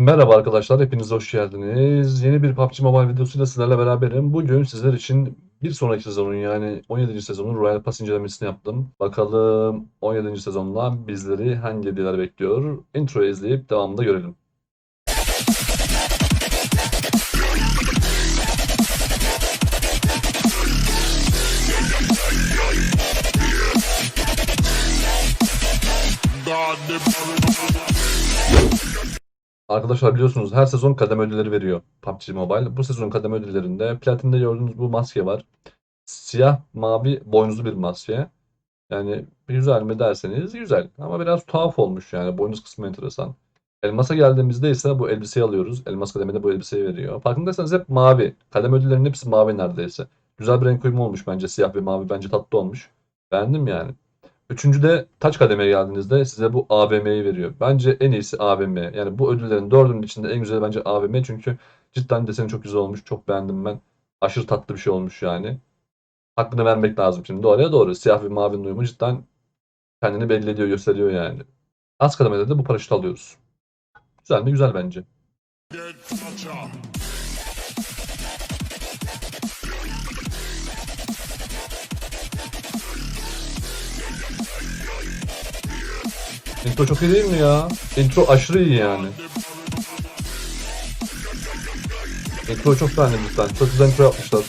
Merhaba arkadaşlar, hepiniz hoş geldiniz. Yeni bir PUBG Mobile videosuyla sizlerle beraberim. Bugün sizler için bir sonraki sezonun yani 17. sezonun Royal Pass incelemesini yaptım. Bakalım 17. sezonda bizleri hangi hediyeler bekliyor? Introyu izleyip devamında görelim. Arkadaşlar biliyorsunuz her sezon kademe ödülleri veriyor PUBG Mobile. Bu sezon kademe ödüllerinde platinde gördüğünüz bu maske var. Siyah mavi boynuzlu bir maske. Yani güzel mi derseniz güzel. Ama biraz tuhaf olmuş yani boynuz kısmı enteresan. Elmas'a geldiğimizde ise bu elbiseyi alıyoruz. Elmas kademede bu elbiseyi veriyor. Farkındaysanız hep mavi. Kademe ödüllerinin hepsi mavi neredeyse. Güzel bir renk uyumu olmuş bence. Siyah ve mavi bence tatlı olmuş. Beğendim yani. Üçüncüde taç kademeye geldiğinizde size bu AVM'yi veriyor. Bence en iyisi AVM. Yani bu ödüllerin dördünün içinde en güzeli bence AVM. Çünkü cidden deseni çok güzel olmuş. Çok beğendim ben. Aşırı tatlı bir şey olmuş yani. Hakkını vermek lazım şimdi. Doğruya doğru. Siyah ve mavinin uyumu cidden kendini belli ediyor, gösteriyor yani. Az kademede de bu paraşütü alıyoruz. Güzel mi? Güzel bence. Intro çok iyi değil mi ya? Intro aşırı iyi yani. Intro çok beğendim cidden. Çok güzel intro yapmışlar.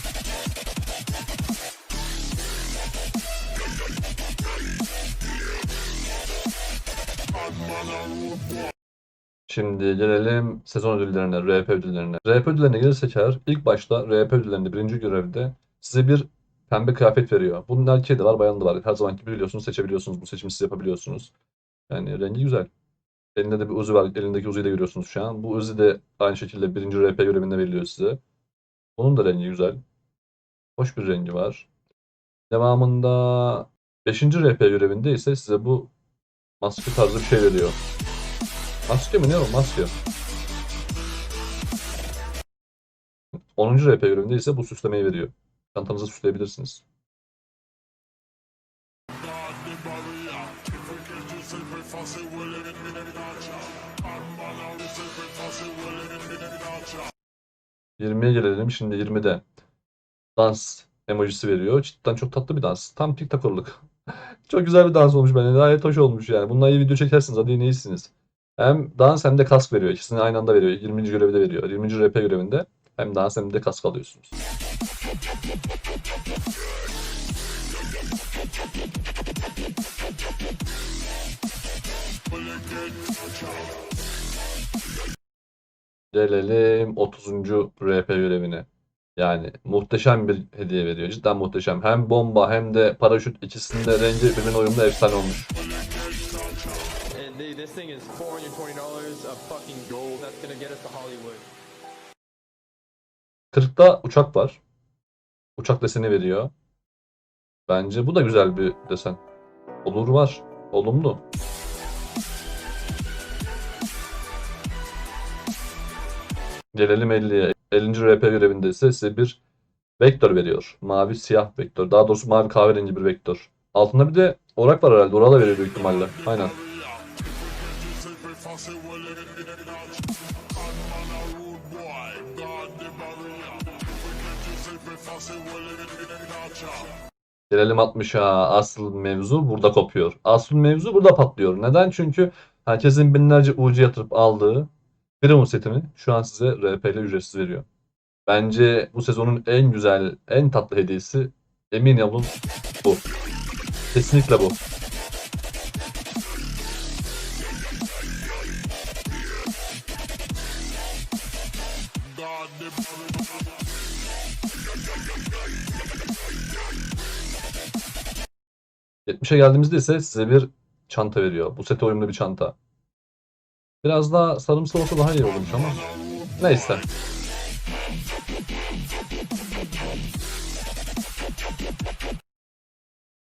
Şimdi gelelim sezon ödüllerine, RP ödüllerine. RP ödüllerine gelirsek eğer ilk başta RP ödüllerinde birinci görevde size bir pembe kıyafet veriyor. Bunun erkeği de var, bayanı da var. Her zamanki biliyorsunuz, seçebiliyorsunuz. Bu seçimi siz yapabiliyorsunuz. Yani rengi güzel. Elinde de bir Uzi var. Elindeki Uzi'yi de görüyorsunuz şu an. Bu Uzi de aynı şekilde birinci RP görevinde veriliyor size. Onun da rengi güzel. Hoş bir rengi var. Devamında 5. RP görevinde ise size bu maske tarzı bir şey veriyor. Maske mi ne o? Maske. 10. RP görevinde ise bu süslemeyi veriyor. Çantanızı süsleyebilirsiniz. Yirmiye gelelim. Şimdi 20'de dans emojisi veriyor. Cidden çok tatlı bir dans. Tam TikToker'lık. çok güzel bir dans olmuş bence. Gayet hoş olmuş yani. Bununla iyi video çekersiniz. Hadi yine iyisiniz. Hem dans hem de kask veriyor. İkisini aynı anda veriyor. 20. görevi de veriyor. 20. RP görevinde hem dans hem de kask alıyorsunuz. Gelelim 30. RP görevine. Yani muhteşem bir hediye veriyor. Cidden muhteşem. Hem bomba hem de paraşüt ikisinde rengi birbirine uyumlu efsane olmuş. And dude, this thing is $420 of fucking gold. That's gonna get us to Hollywood. 40'ta uçak var. Uçak deseni veriyor. Bence bu da güzel bir desen. Olur var. Olumlu. Gelelim 50'ye. 50. RP görevinde ise size bir vektör veriyor. Mavi siyah vektör. Daha doğrusu mavi kahverengi bir vektör. Altında bir de orak var herhalde. Orada veriyor büyük ihtimalle. Aynen. Gelelim 60'a. Asıl mevzu burada kopuyor. Asıl mevzu burada patlıyor. Neden? Çünkü herkesin binlerce UC yatırıp aldığı Firavun setini şu an size RP ile ücretsiz veriyor. Bence bu sezonun en güzel, en tatlı hediyesi emin olun bu. Kesinlikle bu. ...70'e geldiğimizde ise size bir çanta veriyor. Bu sete uyumlu bir çanta. Biraz daha sarımsı olsa daha iyi olurmuş ama. Neyse.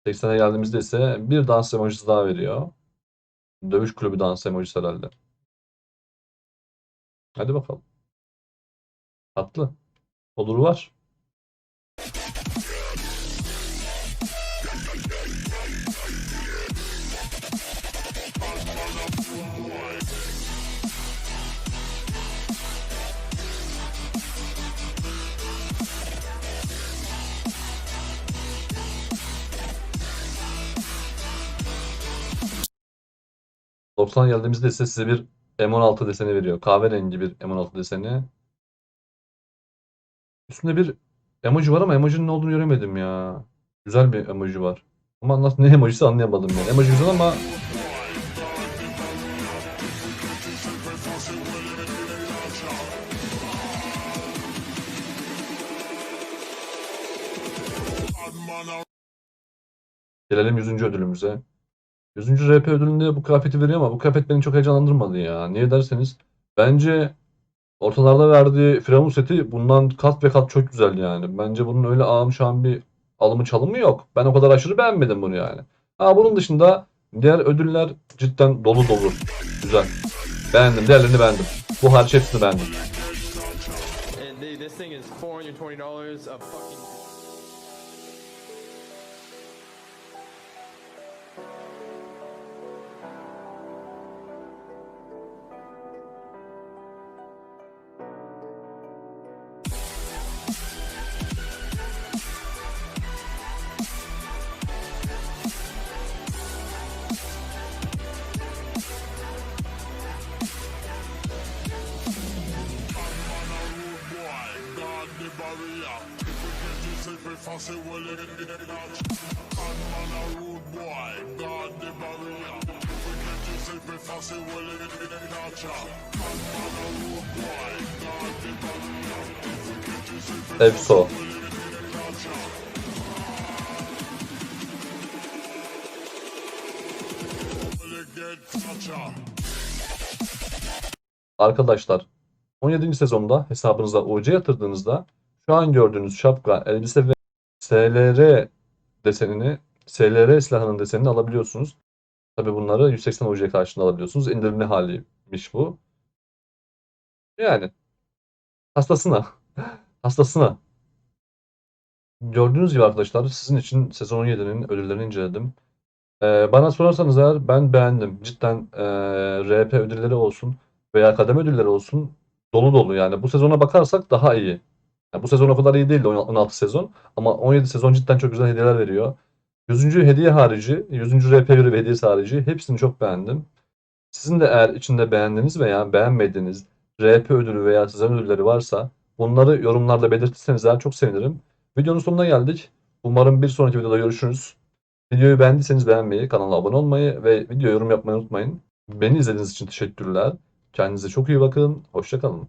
...80'e geldiğimizde ise bir dans emojisi daha veriyor. Dövüş kulübü dans emojisi herhalde. Hadi bakalım. Tatlı. Olur var. 90'a geldiğimizde ise size bir M16 deseni veriyor. Kahverengi bir M16 deseni. Üstünde bir emoji var ama emojinin ne olduğunu göremedim ya. Güzel bir emoji var. Ama nasıl ne emojisi anlayamadım yani. Emoji güzel ama gelelim 100. ödülümüze. 100. RP ödülünde bu kıyafeti veriyor ama bu kıyafet beni çok heyecanlandırmadı ya. Niye derseniz bence ortalarda verdiği Firavun seti bundan kat ve kat çok güzel yani. Bence bunun öyle ağam şam bir alımı çalımı yok. Ben o kadar aşırı beğenmedim bunu yani. Ha bunun dışında diğer ödüller cidden dolu dolu. Güzel. Beğendim. Diğerlerini beğendim. Bu hariç hepsini beğendim. And dude, this thing is $420 a fucking. Efso. Arkadaşlar 17. sezonda hesabınıza UC yatırdığınızda şu an gördüğünüz şapka, elbise ve SLR desenini, SLR silahının desenini alabiliyorsunuz. Tabi bunları 180 UC karşılığında alabiliyorsunuz. İndirimli haliymiş bu. Yani hastasına. Hastasına. Gördüğünüz gibi arkadaşlar sizin için sezon 17'nin ödüllerini inceledim. Ee, bana sorarsanız eğer ben beğendim. Cidden ee, RP ödülleri olsun veya kademe ödülleri olsun dolu dolu yani. Bu sezona bakarsak daha iyi. Yani bu sezon o kadar iyi değildi 16 sezon ama 17 sezon cidden çok güzel hediyeler veriyor. 100. hediye harici, 100. RP görevi hediyesi harici hepsini çok beğendim. Sizin de eğer içinde beğendiğiniz veya beğenmediğiniz RP ödülü veya sezon ödülleri varsa bunları yorumlarda belirtirseniz eğer çok sevinirim. Videonun sonuna geldik. Umarım bir sonraki videoda görüşürüz. Videoyu beğendiyseniz beğenmeyi, kanala abone olmayı ve video yorum yapmayı unutmayın. Beni izlediğiniz için teşekkürler. Kendinize çok iyi bakın. Hoşça kalın.